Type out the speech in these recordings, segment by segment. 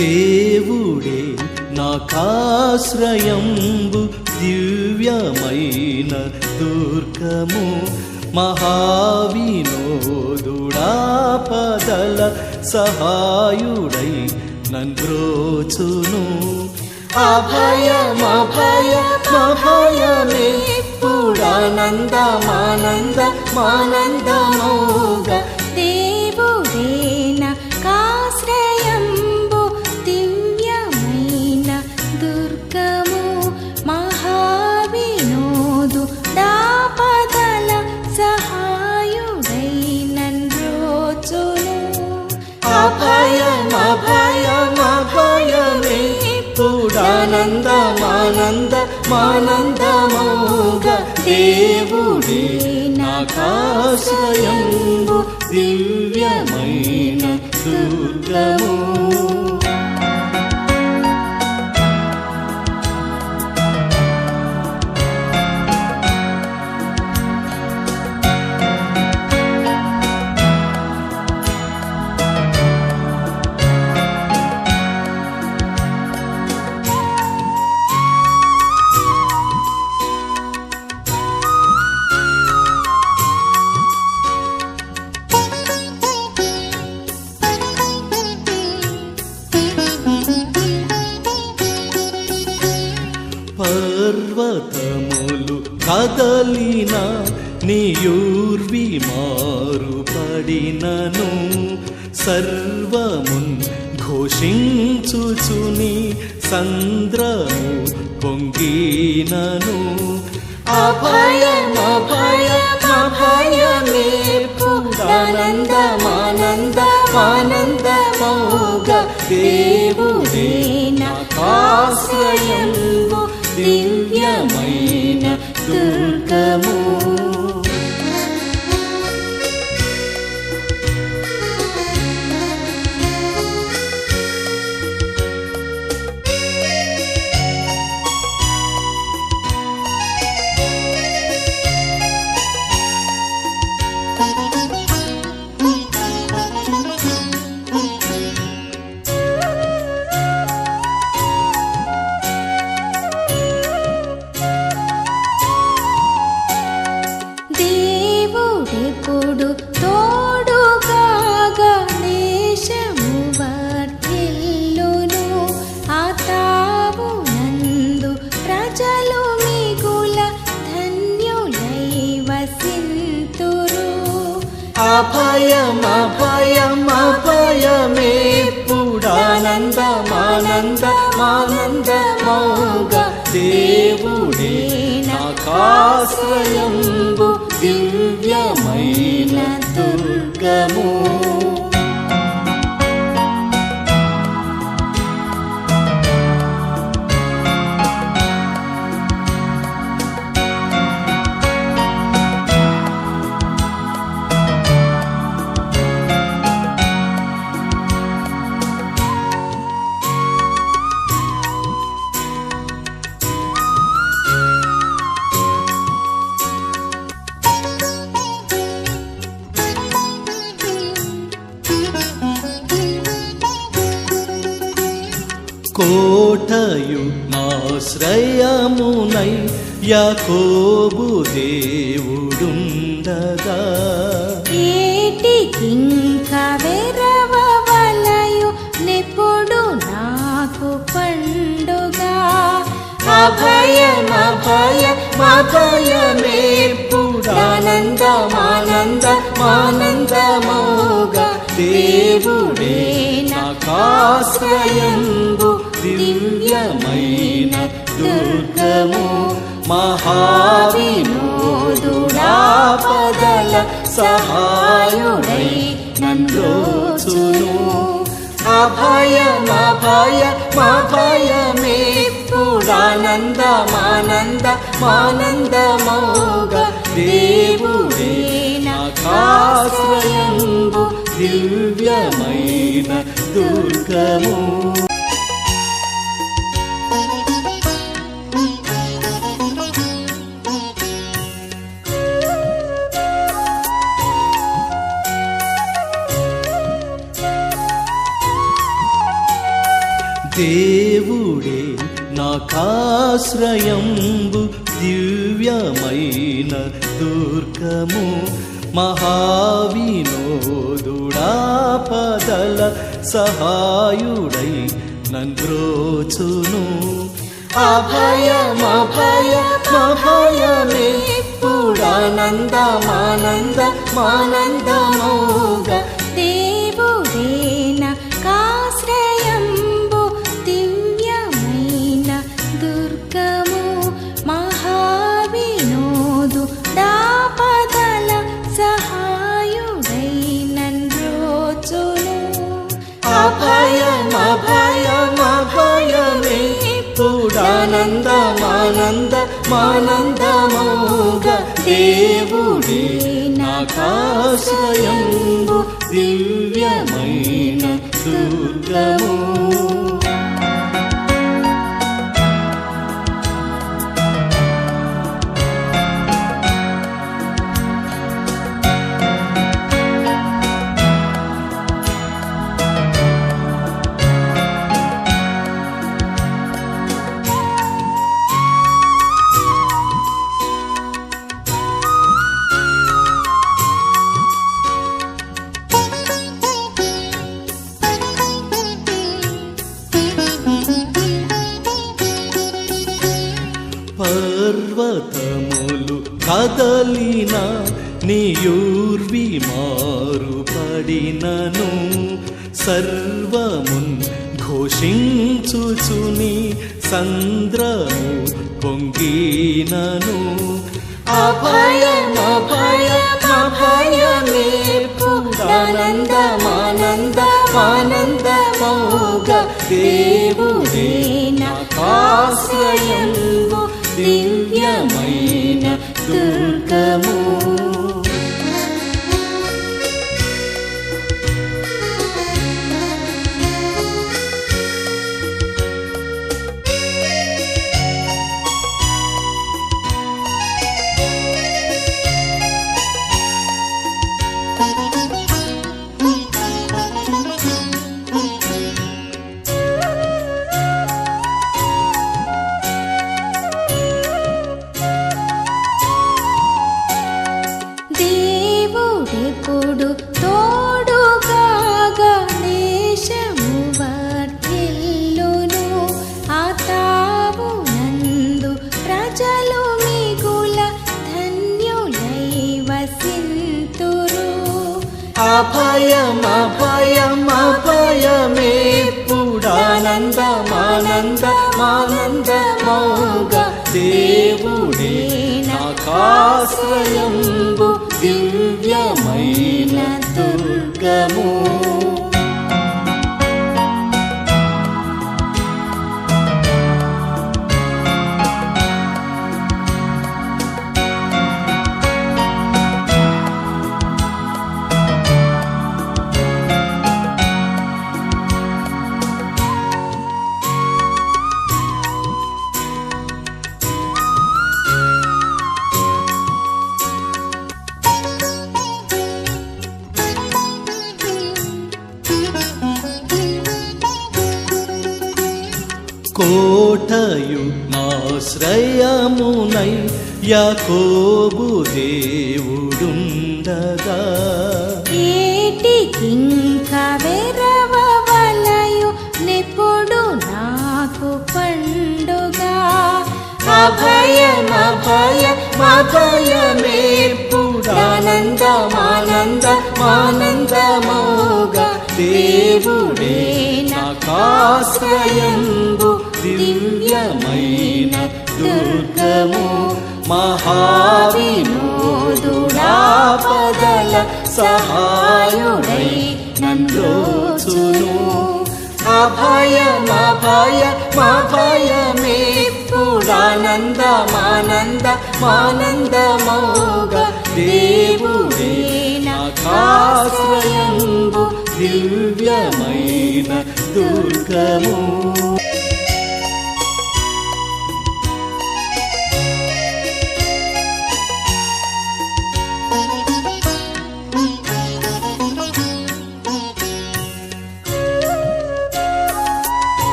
దేవుడే నాకాశ్రయంబు దివ్యమైన దుర్గము. మహావినోదుడాపదల సహాయుడై నన్రోచును. అభయమభయమభయమే పుడానందమానంద మానందమోగా. పుడానందమానంద మానందమోగా దేవుడే నాకాశ్రయంబు దివ్యమైన దుర్గము పర్వతములు కదలిన నీయూర్వి మారుపడినను. సర్వమున్ ఘోషించుచుని సంద్రము పొంగినను. అభయమభయమభయమే పుడానందమానందమానందమోగా దేవుడే నాకాశ్రయంబు దివ్యమైన దుర్గము. అభయమభయమభయమే పుడానందమానందమానందమోగా దేవుడే నాకాశ్రయంబు దివ్యమైన దుర్గము. కోటయు నాశ్రయమునై యాకోబు దేవుడుండగా. ఏటికింక వెరవలయు నిపుడు నాకు పండుగ. అభయమభయమభయమే పుడానందమానందమానందమోగా దేవుడే నాకాశ్రయంబు దివ్యమైన దుర్గము మహావినోదుడాపదల సహాయుడై నన్రోచును అభయమభయమభయమే పుడానందమానంద మానందమోగా దేవుడే నాకాశ్రయంబు దివ్యమైన దుర్గము. ఆశ్రయంబు దివ్యమైన దుర్గము. మహావినోదుడా పదల సహాయుడై నన్రోచును. అభయమభయమభయమేప్పుడానందమానంద మానందమోగా. మానంద మానంద మానందమోగ దేవుడే. నాకాశ్రయంబు దివ్యమైన దుర్గము కదలిన నీయూర్వి మారుపడినను. సర్వమున్ ఘోషించుచుని సంద్రము పొంగినను. అభయమభయమభయమే పూడానందమానంద మానందమోగ దేవుడే నాకాశ్రయంబు దివ్యమైన దుర్గము. దేవుడెప్పుడు తోడుగాగా దేశము వర్ధిల్లును. ఆ తావు నందు ప్రజలు మిగుల ధన్యులై వసింతురు. పూడానందమానంద మానందమోగ దేవుడే. నాకాశ్రయంబు కోటయు నాశ్రయమునై యాకోబు దేవుడుండగా. ఏటికింక వెరవలయు నిపుడు నాకు పండుగ. అభయమభయమభయమే పూడానందమానంద మానందమోగ దేవుడే నాకాశ్రయంబు దివ్యమైన దుర్గము మహావినోదుడాపదల సహాయుడై నందోచును నన్రోచును అభయమభయమభయమే పూడానందమానంద మానందమోగ దేవుడే నాకాశ్రయంబు దివ్యమైన దుర్గము.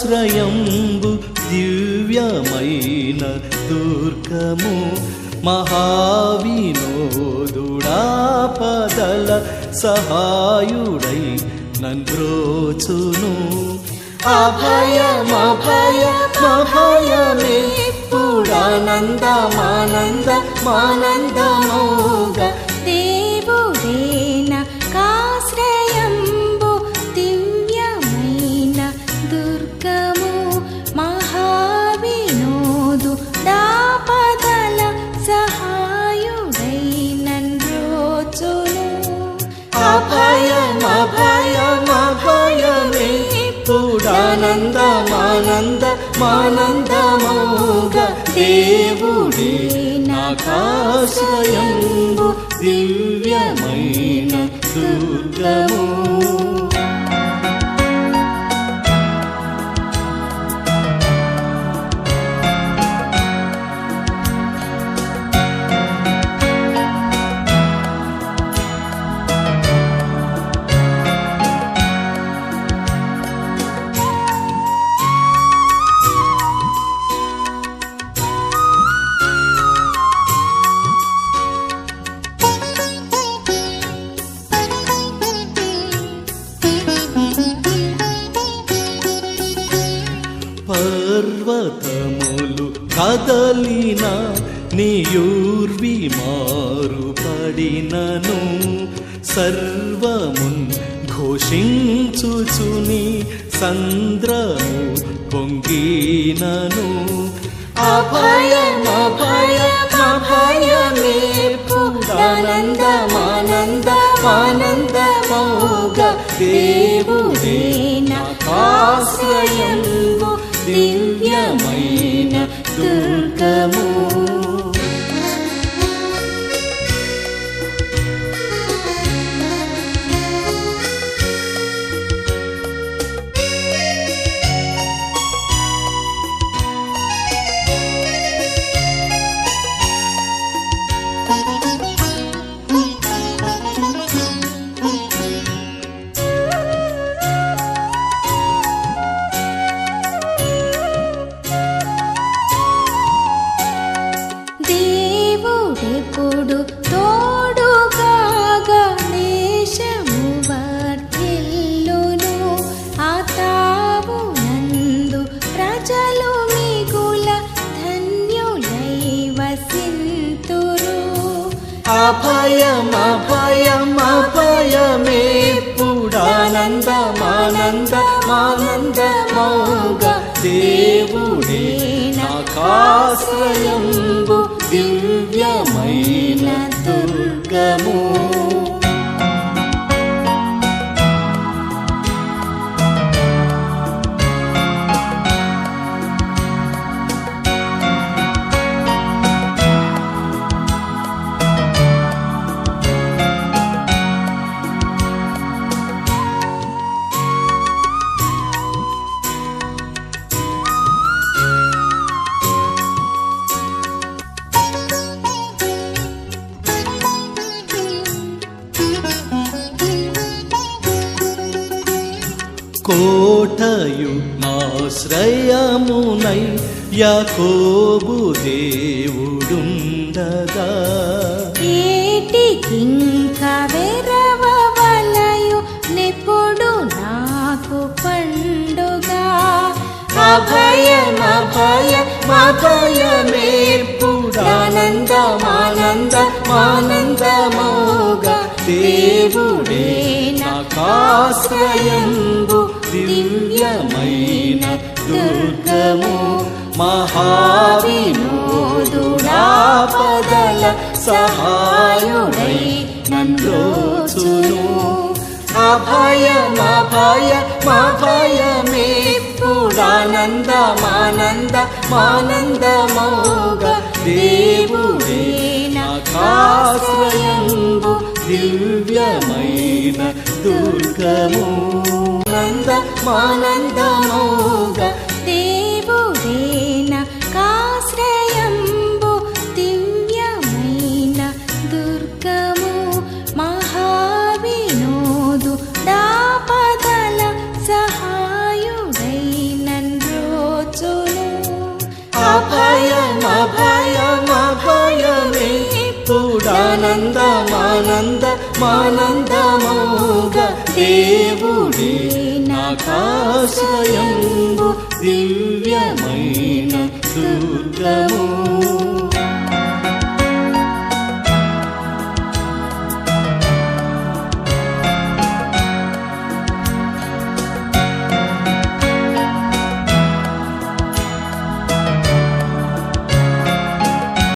ఆశ్రయంబు దివ్యమైన దుర్గము. మహావినోదుడా పదల సహాయుడై నన్రోచును. అభయమభయమభయమే పురానందమానంద మానందమోగా. మానంద మానంద మానందమోగ దేవుడే. నాకాశ్రయంబు దివ్యమైన దుర్గము. పర్వతములు కదలిన నీయూర్వి మారుపడినను. సర్వమున్ ఘోషించుచుని సంద్రము పొంగినను. అభయమభయమభయమే పురానందమానందమానందమోగ దేవుడే నాకాశ్రయంబు దివ్యమైన దుర్గము అభయమభయమభయమే పురానందమానందమానందమోగ దేవుడే నాకాశ్రయంబు దివ్యమైన దుర్గము. కోటయు నాశ్రయమునై యాకోబు దేవుడుండగా. ఏటికింక వెరవలయు నిపుడు నాకు పండుగ. అభయమభయమభయమే పురానందమానందమానందమోగ దేవుడే నాకాశ్రయంబు దివ్యమైన దుర్గము మహావినోదుడాపదల సహాయుడై నన్రోచును అభయమభయమభయమే పురానందమానంద మానందమోగ దేవుడే నాకాశ్రయంబు దివ్యమైన దుర్గము ఆనందమోగ దేవుడేన కాశ్రయంబు దివ్యమైన దుర్గము మహావినోదు దాపదల సహాయుడైనన్ రోజును అభయం అభయం అభయమే. పూడానంద మానంద మానంద నాకాశ్రయంబు దివ్యమైన దుర్గము